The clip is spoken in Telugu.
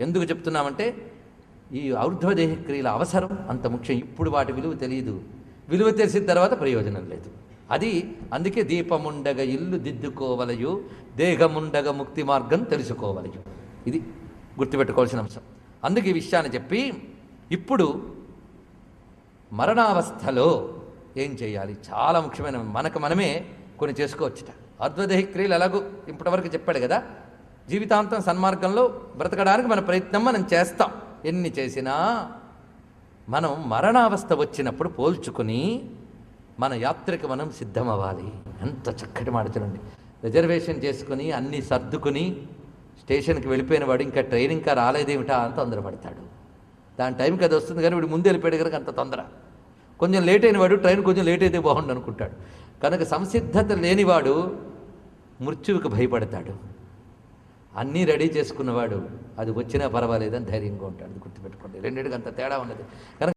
ఎందుకు చెప్తున్నామంటే ఈ ఔర్ధ్వదేహ క్రియల అవసరం అంత ముఖ్యం. ఇప్పుడు వాటి విలువ తెలియదు. విలువ తెలిసిన తర్వాత ప్రయోజనం లేదు. అది అందుకే దీపముండగ ఇల్లు దిద్దుకోవలయు దేహముండగ ముక్తి మార్గం తెలుసుకోవలయు. ఇది గుర్తుపెట్టుకోవాల్సిన అంశం. అందుకే ఈ విషయాన్ని చెప్పి ఇప్పుడు మరణావస్థలో ఏం చేయాలి? చాలా ముఖ్యమైన మనకు మనమే కొన్ని చేసుకోవచ్చుట. అర్ధదేహ క్రియలు ఎలాగో ఇప్పటివరకు చెప్పాడు కదా జీవితాంతం సన్మార్గంలో బ్రతకడానికి మన ప్రయత్నం మనం చేస్తాం. ఎన్ని చేసినా మనం మరణావస్థ వచ్చినప్పుడు పోల్చుకుని మన యాత్రకు మనం సిద్ధమవ్వాలి. ఎంత చక్కటి మాట చూడండి. రిజర్వేషన్ చేసుకుని అన్నీ సర్దుకుని స్టేషన్కి వెళ్ళిపోయిన వాడు ఇంకా ట్రైన్ ఇంకా రాలేదేమిటా అని తొందరపడతాడు. దాని టైంకి అది వస్తుంది కానీ వీడు ముందు వెళ్ళిపోయాడు కనుక అంత తొందర. కొంచెం లేట్ అయిన వాడు ట్రైన్ కొంచెం లేట్ అయితే బాగుండు అనుకుంటాడు. కనుక సంసిద్ధత లేనివాడు మృత్యువుకు భయపడతాడు. అన్నీ రెడీ చేసుకున్నవాడు అది వచ్చినా పర్వాలేదని ధైర్యంగా ఉంటాడు. గుర్తుపెట్టుకోండి. రెండింటికి అంత తేడా ఉన్నది కనుక